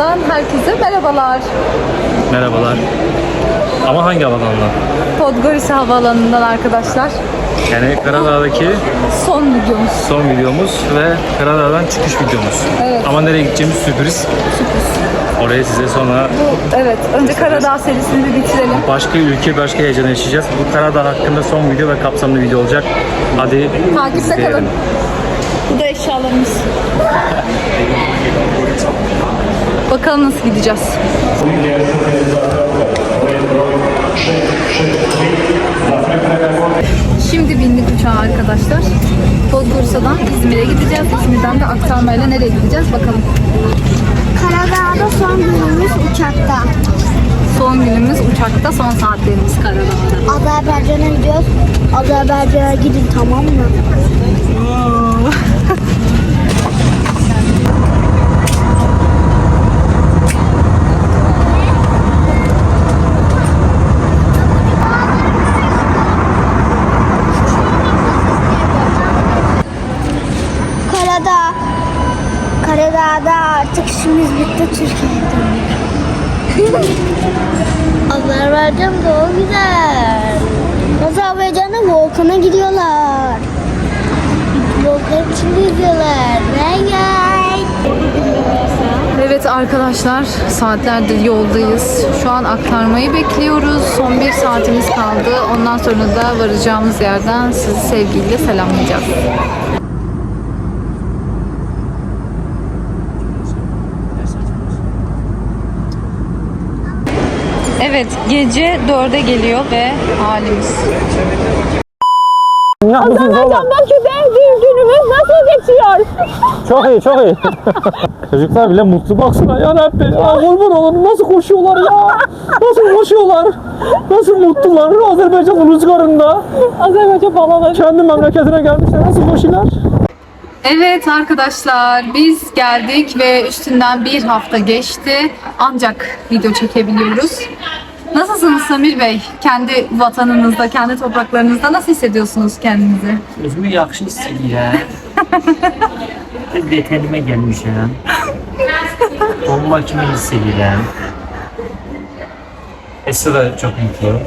Havaalanı'ndan herkese merhabalar. Merhabalar. Ama hangi havalandan? Podgorica Havaalanı'ndan arkadaşlar. Yani Karadağ'daki Son videomuz. son videomuz ve Karadağ'dan çıkış videomuz. Evet. Ama nereye gideceğimiz sürpriz. Sürpriz. Oraya size sonra Bu, evet, önce Karadağ serisini bir bitirelim. başka ülke, başka heyecan yaşayacağız. Bu Karadağ hakkında son video ve kapsamlı video olacak. Hadi Takipte kalın. Bu da eşyalarımız. Bakalım nasıl gideceğiz. Şimdi bindik uçağa arkadaşlar. Podgorica'dan İzmir'e gideceğiz. İzmir'den de aktarmayla nereye gideceğiz bakalım. Karadağ'da son günümüz uçakta. Son günümüz uçakta, son saatlerimiz Karadağ'da. Azerbaycan'a gidiyoruz. Azerbaycan'a gidin tamam mı? Karadağ. Karadağ'da artık işimiz bitti Türkiye'ye döndük. Azerbaycan da o güzel. Azerbaycan'da volkana gidiyorlar. Volkan içinde yüzüyorlar. Rengarenk. Evet arkadaşlar saatlerdir yoldayız. Şu an aktarmayı bekliyoruz. Son bir saatimiz kaldı. Ondan sonra da varacağımız yerden sizi sevgiyle selamlayacağız. Evet gece 4'e geliyor ve halimiz. Azerbaycan'daki benziğin günümüz nasıl geçiyor? Çok iyi, çok iyi. Çocuklar bile mutlu baksana ya Rabbi. Ya kurban olalım nasıl koşuyorlar ya. Nasıl koşuyorlar. Nasıl mutlular Azerbaycan rüzgarında. Azerbaycan balonu. Kendi memleketine gelmişler. Nasıl koşuyorlar? Evet arkadaşlar biz geldik ve üstünden bir hafta geçti. Ancak video çekebiliyoruz. Nasılsınız Samir Bey? Kendi vatanınızda, kendi topraklarınızda nasıl hissediyorsunuz kendinizi? Özümü yaxşı hiss edirəm. Mən vətənimə gəlmişəm. Bomba kimi hiss edirəm. Esra da çok mutlu.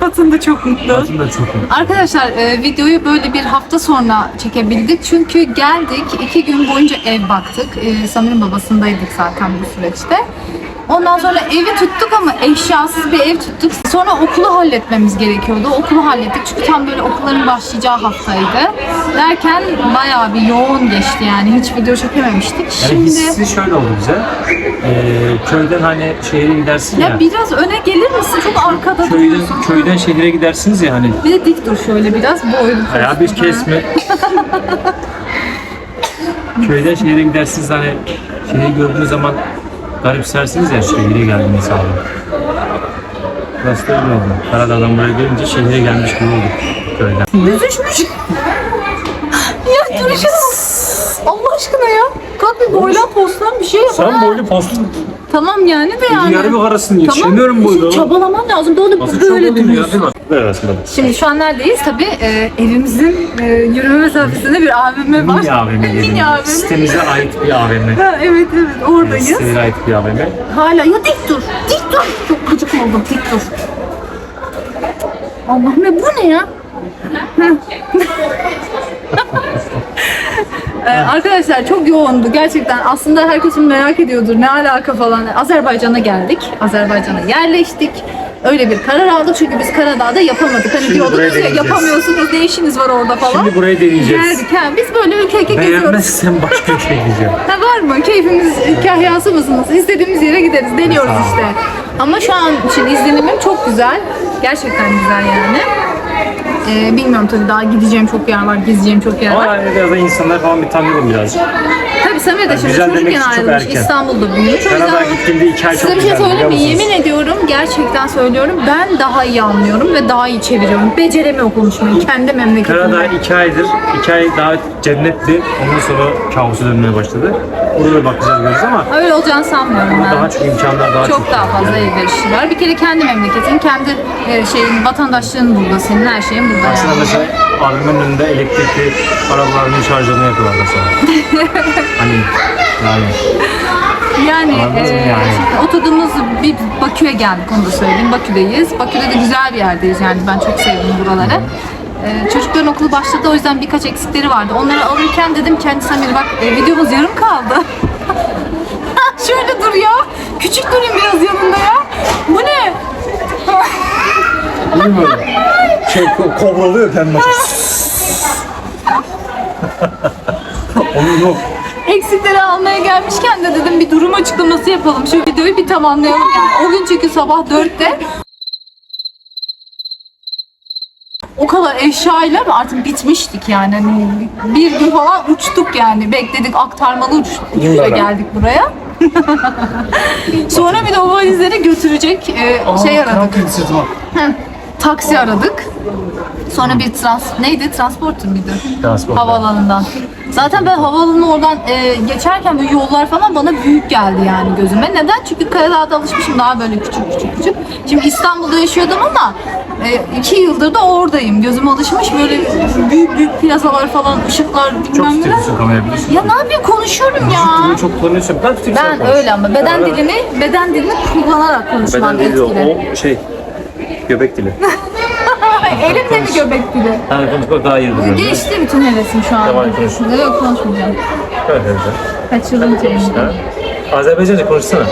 Batın da çok mutlu. Batın da çok mutlu. Arkadaşlar e, videoyu böyle bir hafta sonra çekebildik. Çünkü geldik iki gün boyunca ev baktık. E, Samir'in babasındaydık zaten bu süreçte. Ondan sonra evi tuttuk ama eşyasız bir ev tuttuk. Sonra okulu halletmemiz gerekiyordu. Okulu hallettik çünkü tam böyle okulların başlayacağı haftaydı. Derken bayağı bir yoğun geçti yani. Hiç video çekememiştik. Yani Şimdi hissi şöyle oldu bize. Ee, köyden hani şehre gidersin ya. ya biraz öne gelir misin? Çok arkada köyden duruyorsun. köyden şehre gidersiniz ya hani. Bir de dik dur şöyle biraz boylu. Ya bir kesme. köyden şehre gidersiniz hani şehri gördüğünüz zaman garipsersiniz ya şehre geldiğiniz abi. Burası da öyle oldu. Karadağ'dan buraya gelince şehre gelmiş gibi olduk köyden. Düşmüş. ya duruşa. Allah aşkına ya. Kalk bir boylan postlan bir şey yap. Sen boylu postun Tamam yani de yani. yarım arasını yetişemiyorum Tamam. boylu. Çabalaman lazım. Böyle böyle duruyorsun. Arasında. Şimdi şu an neredeyiz? Tabii e, evimizin e, yürüme mesafesinde bir AVM var. Mini AVM Mini. AVM. Sitemize ait bir AVM. Ha, evet evet oradayız. Sitemize ait bir AVM. Hala ya dik dur. Dik dur. Çok gıcık oldum. Dik dur. Allah'ım ya bu ne ya? Ee, arkadaşlar çok yoğundu gerçekten. Aslında herkesin merak ediyordur ne alaka falan. Azerbaycan'a geldik. Azerbaycan'a yerleştik. Öyle bir karar aldık çünkü biz Karadağ'da yapamadık. Hani Şimdi diyordunuz ya deneyeceğiz. yapamıyorsunuz ne işiniz var orada falan. Şimdi burayı deneyeceğiz. Geldik ha. Biz böyle ülke ülke geziyoruz. Beğenmezsen başka ülkeye gideceğim. Ha var mı? Keyfimiz, kahyası mısınız? İstediğimiz yere gideriz. Deniyoruz Sağ ol. işte. Ama şu an için izlenimim çok güzel. Gerçekten güzel yani. Ee, bilmiyorum tabii daha gideceğim çok yer var, gezeceğim çok yer Ama var. yani biraz da insanlar falan bir tanıyalım birazcık. Tabii Samir de şimdi güzel demek çocukken için çok ayrılmış, erken. İstanbul'da büyümüş. O yüzden gittiğimde iki ay çok Size bir şey güzeldi, söyleyeyim mi? biliyor musunuz? Yemin ediyorum, gerçekten söylüyorum. Ben daha iyi anlıyorum ve daha iyi çeviriyorum. Beceremiyor konuşmayı kendi memleketimde. Karadağ iki aydır, iki ay daha cennetti. Ondan sonra kaosu dönmeye başladı. Burada da bakacağız görürüz ama Öyle olacağını sanmıyorum ben. daha çok imkanlar daha çok. çok daha fazla elverişli var. Bir kere kendi memleketin, kendi e, şeyin, vatandaşlığın burada, senin her şeyin burada Aslında yani. mesela abimin önünde elektrikli arabalarının şarjını yapıyorlar mesela. hani yani Yani, Anladınız mı e, yani? şimdi oturduğumuz bir Bakü'ye geldik onu da söyleyeyim. Bakü'deyiz. Bakü'de de güzel bir yerdeyiz yani ben çok sevdim buraları. E, çocukların okulu başladı o yüzden birkaç eksikleri vardı. Onları alırken dedim hani Samir bak e, videomuz yarım kaldı. Şöyle dur ya. Küçük durayım biraz yanında ya. Bu ne? şey ko- kovalıyor kendini. Onu yok. Eksikleri almaya gelmişken de dedim bir durum açıklaması yapalım. Şu videoyu bir tamamlayalım yani. O gün çünkü sabah 4'te o kadar eşyayla artık bitmiştik yani. Hani bir gün falan uçtuk yani. Bekledik aktarmalı uç, uçuşla geldik buraya. Sonra bir de o valizleri götürecek e, şey aradık. Taksi aradık. Sonra bir trans neydi? Transporter mıydı? Transporter. Havaalanından. Zaten ben havaalanına oradan e, geçerken böyle yollar falan bana büyük geldi yani gözüme. Neden? Çünkü Karadağ'da alışmışım daha böyle küçük küçük küçük. Şimdi İstanbul'da yaşıyordum ama e, iki yıldır da oradayım. Gözüm alışmış böyle büyük büyük plazalar falan, ışıklar Çok bilmem neler. biliyorsun. Ya ne yapayım konuşuyorum ya. Çok kullanıyorsun. Ben Ben öyle ama beden dilini beden dilini kullanarak konuşmam Beden dili etkili. o şey göbek dili. Elimde mi göbek dili? Yani konuşmak daha iyi duruyor. Geçti bütün hevesim şu an. Tamam, konuş. Yok konuşmayacağım. Evet evet. Kaçırdım. Ha? Azerbaycanca konuşsana.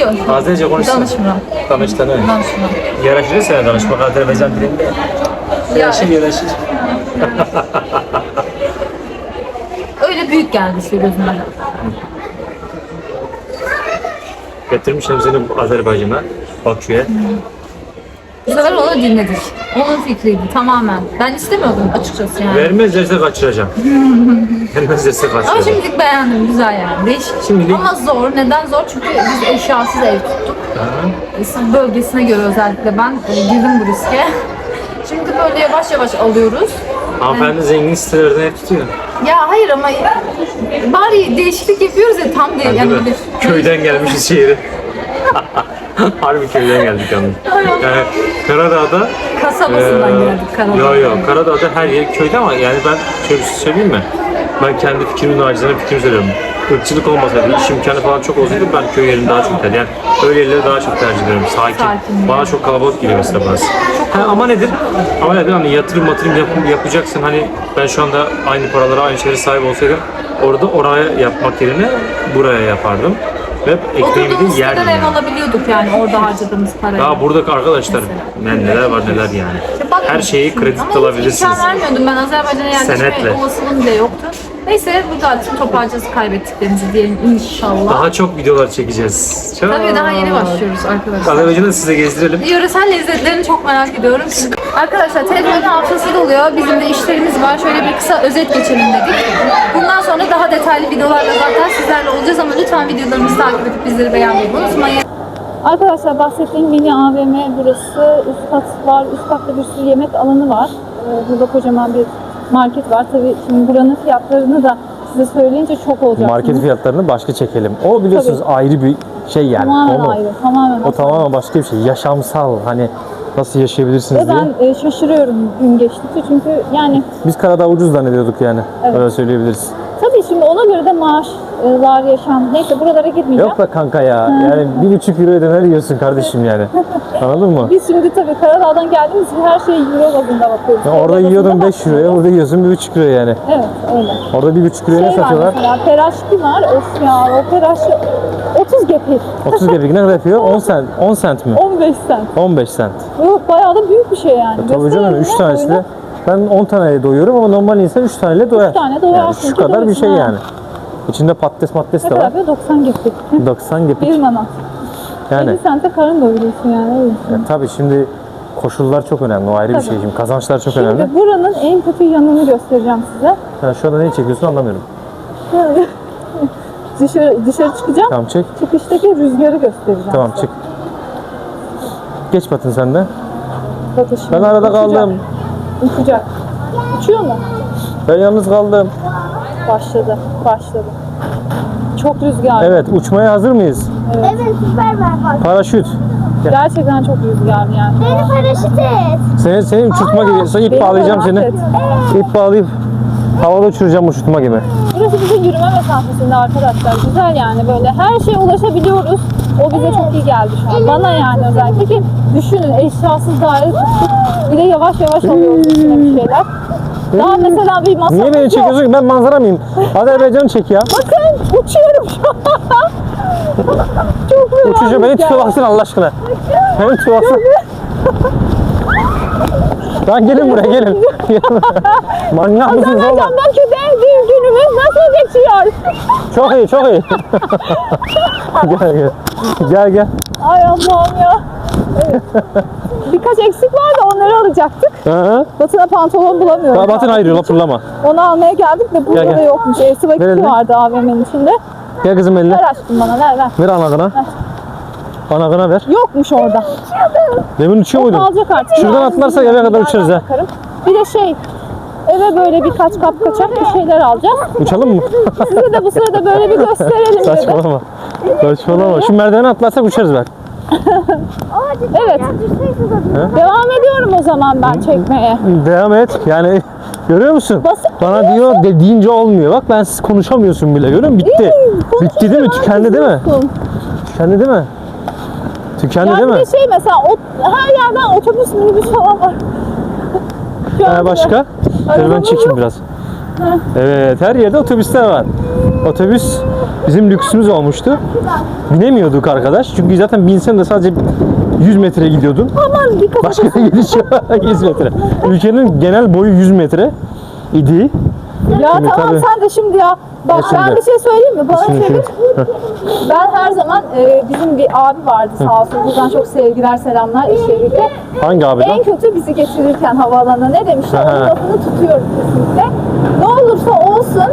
Yok. Azerice konuşsana. Danışmıram. Danıştan öyle. Danışmıram. Yaraşır sana danışmak Azerbaycan dilinde. Yaraşır yaraşır. Öyle büyük geldi işte gözüme. Getirmişim seni Azerbaycan'a. Bakü'ye. Bu sefer onu dinledik. Onun fikriydi tamamen. Ben istemiyordum açıkçası yani. Vermezlerse kaçıracağım. Vermezlerse Ama kaçıracağım. şimdilik beğendim. Güzel yani. Değişik. Şimdilik- Ama zor. Neden zor? Çünkü biz eşyasız ev tuttuk. İsim bölgesine göre özellikle ben e, girdim bu riske. Şimdi böyle yavaş yavaş alıyoruz. Hanımefendi zengin sitelerden ev tutuyor. Ya hayır ama bari değişiklik yapıyoruz ya tam değil. Değil Yani mi? bir- Köyden gelmişiz şehire. Harbi köyden geldik yalnız. Yani Karadağ'da kasabasından Ee, geldik Karadağ. Yok yok Karadağ'da her yer köyde ama yani ben şöyle bir şey söyleyeyim mi? Ben kendi fikrimi nacizane fikrimi söylüyorum. Irkçılık olmasaydı, iş imkanı falan çok olsaydı ben köy yerini daha çok tercih Yani öyle yerleri daha çok tercih ediyorum. Sakin. Sakin. Bana çok kalabalık geliyor mesela burası. Ha, ama nedir? Ama nedir? Hani yatırım matırım yap, yapacaksın. Hani ben şu anda aynı paralara, aynı şeylere sahip olsaydım orada oraya yapmak yerine buraya yapardım. Ve ekmeğimi Oturduğumuz de yerdim siteden ev yani. alabiliyorduk yani orada harcadığımız parayla. Daha buradaki arkadaşlar yani neler var neler yani. Her şeyi kredi Ama hiç alabilirsiniz. imkan vermiyordum ben Azerbaycan'a yerleşme Senetle. olasılığım bile yoktu. Neyse burada artık toparlayacağız kaybettiklerimizi diyelim inşallah. Daha çok videolar çekeceğiz. Çok. Tabii daha yeni başlıyoruz arkadaşlar. Azerbaycan'ı da size gezdirelim. Yöresel lezzetlerini çok merak ediyorum. Arkadaşlar telefonun hafızası doluyor. Bizim de işlerimiz var. Şöyle bir kısa özet geçelim dedik. Bundan sonra daha detaylı videolarla zaten sizlerle olacağız ama lütfen videolarımızı takip edip bizleri beğenmeyi unutmayın. Arkadaşlar bahsettiğim mini AVM burası. Üst kat var. Üst katta bir sürü yemek alanı var. Ee, Burada kocaman bir market var. Tabii şimdi buranın fiyatlarını da size söyleyince çok olacak. Market fiyatlarını başka çekelim. O biliyorsunuz ayrı bir şey yani. Tamamen Konu. ayrı. Tamamen O tamamen başka bir şey. Yaşamsal hani nasıl yaşayabilirsiniz Ve diye. ben e, şaşırıyorum gün geçtikçe çünkü yani Biz Karadağ ucuz zannediyorduk yani. Evet. Öyle söyleyebiliriz. Tabii şimdi ona göre de maaşlar, yaşam neyse buralara gitmeyeceğim. Yok be kanka ya. Yani bir buçuk euroya döner yiyorsun kardeşim yani. Anladın mı? Biz şimdi tabii Karadağ'dan geldiğimiz için her şeyi euro bazında bakıyoruz. Ya orada Euro yiyordun bazında 5 euroya, burada yiyorsun 1,5 euroya yani. Evet öyle. Orada 1,5 euroya ne Şey var satıyorlar? mesela peraşki var. Of ya o peraşki 30 gepik. 30 gebik ne kadar yapıyor? 10 sent, 10 sent mi? 15 cent. 15 sent. Yok bayağı da büyük bir şey yani. Tabii canım 3 Gösterelim tanesiyle. Ben 10 taneyle doyuyorum ama normal insan 3 taneyle doyar. tane Yani doyarsın, şu kadar bir şey ha. yani. İçinde patates matades Ne de kadar var. be? 90 gepik. 90 Bir gepik. manat. Yani 50 sente karın doyuruyorsun yani. düşün. ya tabii şimdi koşullar çok önemli. O ayrı bir Tabii. şey. Şimdi kazançlar çok önemli. Şimdi buranın en kötü yanını göstereceğim size. Ha, şu anda neyi çekiyorsun anlamıyorum. dışarı, dışarı çıkacağım. Tamam çek. Çıkıştaki rüzgarı göstereceğim Tamam size. çık. Geç Batın sen de. Bakın şimdi. Ben arada kaldım. Uçacak. Uçuyor mu? Ben yalnız kaldım. Başladı. Başladı. Çok rüzgarlı. Evet uçmaya hazır mıyız? Evet süper ver Paraşüt. Gerçekten çok rüzgarlı yani. Beni paraşüt et. Seni, senin uçurtma gibi. Sonra ip Beni bağlayacağım seni. et. İp bağlayıp havada uçuracağım uçurtma gibi. Burası bize yürüme mesafesinde arkadaşlar. Güzel yani böyle her şeye ulaşabiliyoruz. O bize çok iyi geldi şu an. Bana yani özellikle ki düşünün eşyasız daire tuttuk. Bir de yavaş yavaş alıyoruz içine bir şeyler. Daha mesela bir masa Niye beni yok. çekiyorsun ki? Ben manzara mıyım? Azerbaycan'ı çek ya. Bakın uçuyorum şu an. çok böyle Uçuşu beni tutulasın Allah aşkına. Beni tutulasın. Lan gelin buraya gelin. Manyak mısınız oğlum? Azerbaycan'daki dev bir günümüz nasıl geçiyor? Çok iyi çok iyi. gel gel. Gel gel. Ay Allah'ım ya. Evet. Birkaç eksik vardı onları alacaktık. Hı hı. Batına pantolon bulamıyorum. Batın ayrıyor la fırlama. Onu almaya geldik de burada Gel, gel. da yokmuş. Ver elini. vakiti vardı AVM'nin içinde. Gel kızım eline. Ver aşkım bana ver ver. Ver anagına. Anagına ver. Yokmuş orada. Demin uçuyor muydun? Alacak artık. Şuradan atlarsak eve kadar uçarız ha. Bir de şey eve böyle birkaç kap kaçak bir şeyler alacağız. Uçalım mı? Size de bu sırada böyle bir gösterelim. Saçmalama. Saçmalama. Şu merdiveni atlarsak uçarız bak. Evet. Devam ediyorum o zaman ben çekmeye. Devam et. Yani görüyor musun? Basit Bana diyor dediğince olmuyor. Bak ben siz konuşamıyorsun bile. Görüyor musun? Bitti. Bitti değil mi? Tükendi değil mi? Tükendi değil mi? Tükendi Yani değil mi? de şey mesela o, her yerden otobüs minibüs falan var. Anda başka? Dur ben çekeyim biraz. Evet her yerde otobüsler var. Otobüs bizim lüksümüz olmuştu. Binemiyorduk arkadaş. Çünkü zaten binsen de sadece 100 metre gidiyordun. Aman bir Başka gidiş yok. 100 metre. Ülkenin genel boyu 100 metre idi. Ya Şimdi tamam tabii. sen de şimdi ya. Bak şimdi. ben bir şey söyleyeyim mi? Bana Şimdi. Ben her zaman e, bizim bir abi vardı sağ olsun. Buradan çok sevgiler selamlar iş yerinde. Hangi abi En kötü bizi getirirken havaalanına ne demişler? Onun lafını tutuyorum kesinlikle. Olursa olsun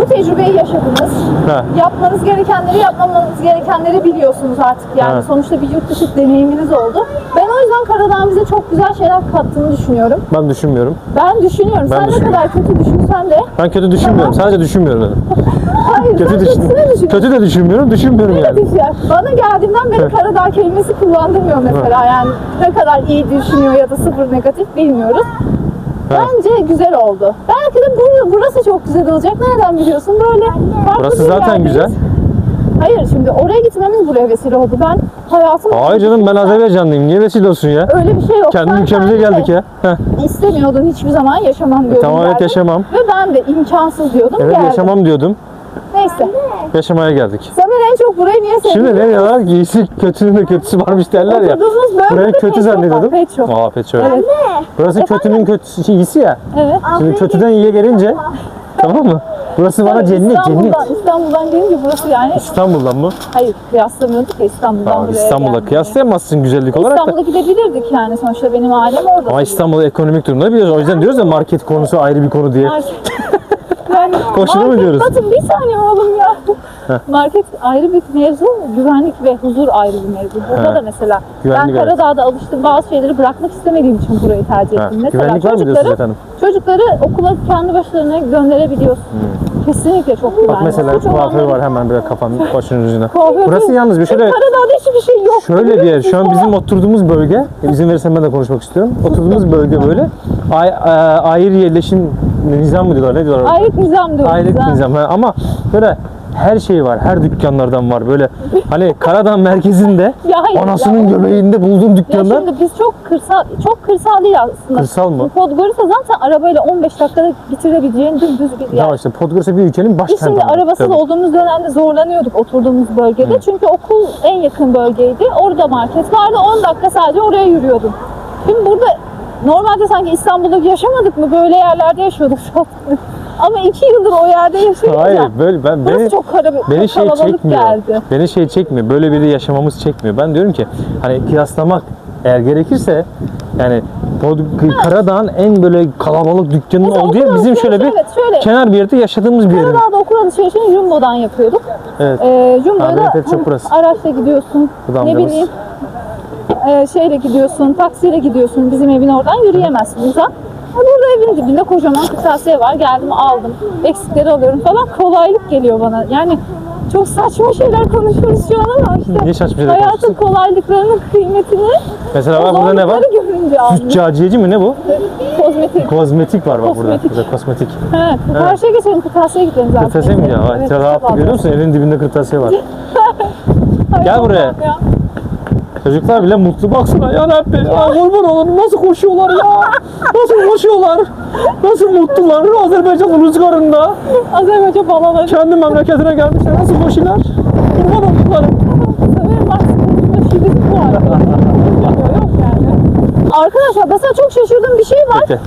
bu tecrübeyi yaşadınız. Ha. Yapmanız gerekenleri yapmamanız gerekenleri biliyorsunuz artık yani. Ha. Sonuçta bir yurt dışı deneyiminiz oldu. Ben o yüzden Karadağ'ın bize çok güzel şeyler kattığını düşünüyorum. Ben düşünmüyorum. Ben düşünüyorum. Ben Sen ne düşünüyorum. kadar kötü düşünsen de Ben kötü düşünmüyorum. Sadece düşünmüyorum dedim. Hayır, Kötü sen düşün. kötüsünü düşünüyorsun. Kötü de düşünmüyorum. Düşünmüyorum yani. Negatif ya. Bana geldiğinden beri Karadağ kelimesi kullandırmıyor mesela. Yani ne kadar iyi düşünüyor ya da sıfır negatif bilmiyoruz. Bence güzel oldu. Belki de bu, burası çok güzel olacak. Nereden biliyorsun? Böyle farklı Burası bir zaten yerdeyiz. güzel. Hayır şimdi oraya gitmemiz buraya vesile oldu. Ben hayatım Hayır canım ben Azerbaycanlıyım. Niye vesile olsun ya? öyle bir şey yok. Kendi Sen ülkemize geldik ya. Heh. İstemiyordun hiçbir zaman yaşamam diyordun. Tamam evet derdin. yaşamam. Ve ben de imkansız diyordum. Evet geldim. yaşamam diyordum. Neyse. Yaşamaya geldik. Samir en çok burayı niye sevdi? Şimdi ne diyorlar ki iyisi kötünün de kötüsü varmış derler ya. Oturduğumuz bölgede Burayı pet kötü shop var, zannediyordum. pet shop. Aa pet shop. Evet. Burası kötünün kötüsü iyisi ya. Evet. Şimdi kötüden iyiye gelince tamam mı? Burası bana cennet cennet. İstanbul'dan, İstanbul'dan gelince burası yani İstanbul'dan mı? hayır kıyaslamıyorduk ya İstanbul'dan Tamam buraya İstanbul'la gelmeye. kıyaslayamazsın güzellik olarak da. İstanbul'a gidebilirdik yani sonuçta benim ailem orada. Ama İstanbul ekonomik durumda biliyoruz. O yüzden diyoruz ya market konusu ayrı bir konu diye. Market- yani Boşuna mı market diyoruz? Batın bir saniye oğlum ya. Market ayrı bir mevzu, güvenlik ve huzur ayrı bir mevzu. Burada da mesela Güvenlik, ben evet. Karadağ'da alıştım bazı şeyleri bırakmak istemediğim için burayı tercih ettim. Mesela Güvenlik var mı çocukları, efendim? çocukları okula kendi başlarına gönderebiliyorsun. Kesinlikle çok güvenli. Hmm. Bak mesela Suç kuaför var hemen böyle kafanın başının. Kuaför Burası değil. yalnız bir şöyle Karadağ'da hiçbir şey yok. Şöyle bir yer. Şu an bizim oturduğumuz bölge, e, izin verirsen ben de konuşmak istiyorum. Oturduğumuz bölge böyle ay, e, ayrı yerleşim nizam mı diyorlar, ne diyorlar? Ayrık nizam diyoruz. Ayrık ha. nizam. Ha, Ama böyle her şey var, her dükkanlardan var. Böyle hani Karadağ merkezinde Ya hayır, anasının ya- göbeğinde bulduğun Ya dükkanlar. şimdi biz çok kırsal, çok kırsal değil aslında. Kırsal mı? Podgorica zaten arabayla 15 dakikada bitirebileceğin dümdüz bir yer. Ya işte Podgorica bir ülkenin Biz başkenti. şimdi ama. arabasız Tabii. olduğumuz dönemde zorlanıyorduk oturduğumuz bölgede. Çünkü okul en yakın bölgeydi. Orada market vardı. 10 dakika sadece oraya yürüyordum. Şimdi burada normalde sanki İstanbul'da yaşamadık mı? Böyle yerlerde yaşıyorduk zaten. Ama iki yıldır o yerde yaşayınca Hayır böyle ben beni çok kara, beni şey çekmiyor. geldi. Beni şey çekmiyor. Böyle biri yaşamamız çekmiyor. Ben diyorum ki hani kıyaslamak eğer gerekirse yani Pod- Karadağ'ın en böyle kalabalık dükkanın Mesela olduğu yer okul bizim şöyle bir alışverişi, evet, şöyle. kenar bir yerde yaşadığımız bir yer. Karadağ'da okul alışverişini Jumbo'dan yapıyorduk. Evet. Ee, Jumbo'ya Ha, benim da pet shop burası. araçla gidiyorsun. Bu da ne amcamız. bileyim e, şeyle gidiyorsun, taksiyle gidiyorsun. Bizim evin oradan yürüyemezsin uzak. Burada evin dibinde kocaman kırtasiye var. Geldim aldım. Eksikleri alıyorum falan. Kolaylık geliyor bana. Yani çok saçma şeyler konuşuyoruz şu an ama işte Niye saçma şeyler hayatın konuşuyorsun? kolaylıklarının kıymetini Mesela bak burada ne var? zorlukları görünce anlıyorsun. Züccaciyeci mi ne bu? Kozmetik. Kozmetik var bak burada. Kosmetik. Burada kosmetik. Evet. Karşıya geçelim. Kırtasiye gidelim zaten. Kırtasiye mi ya? Vay, Evet, rahat görüyor musun? Evin dibinde kırtasiye var. Ay, Gel buraya. Allah'ım ya. Çocuklar bile mutlu baksana ya Rabbi. Ya kurban olalım nasıl koşuyorlar ya. Nasıl koşuyorlar. Nasıl mutlular Azerbaycan rüzgarında. Azerbaycan balaları. Kendi memleketine gelmişler. Nasıl koşuyorlar. Kurban olduklarım. Konuşma şivesi bu arkadaşlar. Yok yani. Arkadaşlar mesela çok şaşırdığım bir şey var.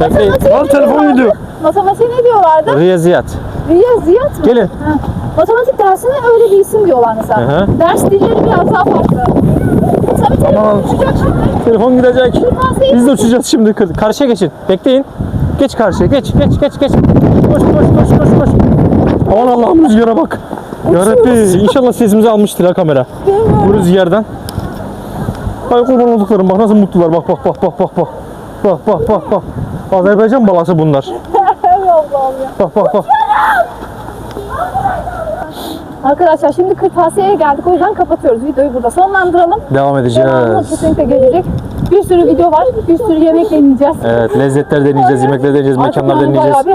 Matematiğe Al ne telefon gidiyor. Matematiğe ne diyorlardı? Riyaziyat. Riyaziyat mı? Gelin. Ha. Matematik dersine öyle bir isim diyorlar mesela. Hı hı. Ders dilleri biraz daha farklı. Tabii tabii Tamam. uçacak şimdi. Telefon gidecek. Biz de uçacağız şimdi. Kar- Karşıya geçin. Bekleyin. Geç karşıya. Geç, geç, geç, geç. Koş, koş, koş, koş, koş. Aman Allah'ım rüzgara bak. Ya Rabbi inşallah sesimizi almıştır ha kamera. Bu rüzgardan. Ay kurban olduklarım bak nasıl mutlular. Bak bak bak bak bak bak. Bak bak bak bak. Azerbaycan balası bunlar. Ya. Bak bak bak. Arkadaşlar şimdi kırtasiyeye geldik o yüzden kapatıyoruz. Videoyu burada sonlandıralım. Devam Devamlı edeceğiz. kesinlikle gelecek. Bir sürü video var. Bir sürü yemek deneyeceğiz. Evet lezzetler deneyeceğiz, yemekler deneyeceğiz, mekanlar deneyeceğiz. bir,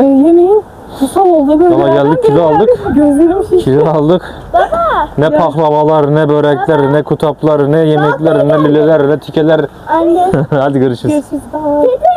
e, yemeğin kutsal oldu böyle. Valla geldik, kilo aldık. Gözlerim şişti. Kilo aldık. Ne pahlavalar, ne börekler, ne kutaplar, ne yemekler, ne lüleler, ne tikeler. Anne. Hadi görüşürüz. Görüşürüz. Bye.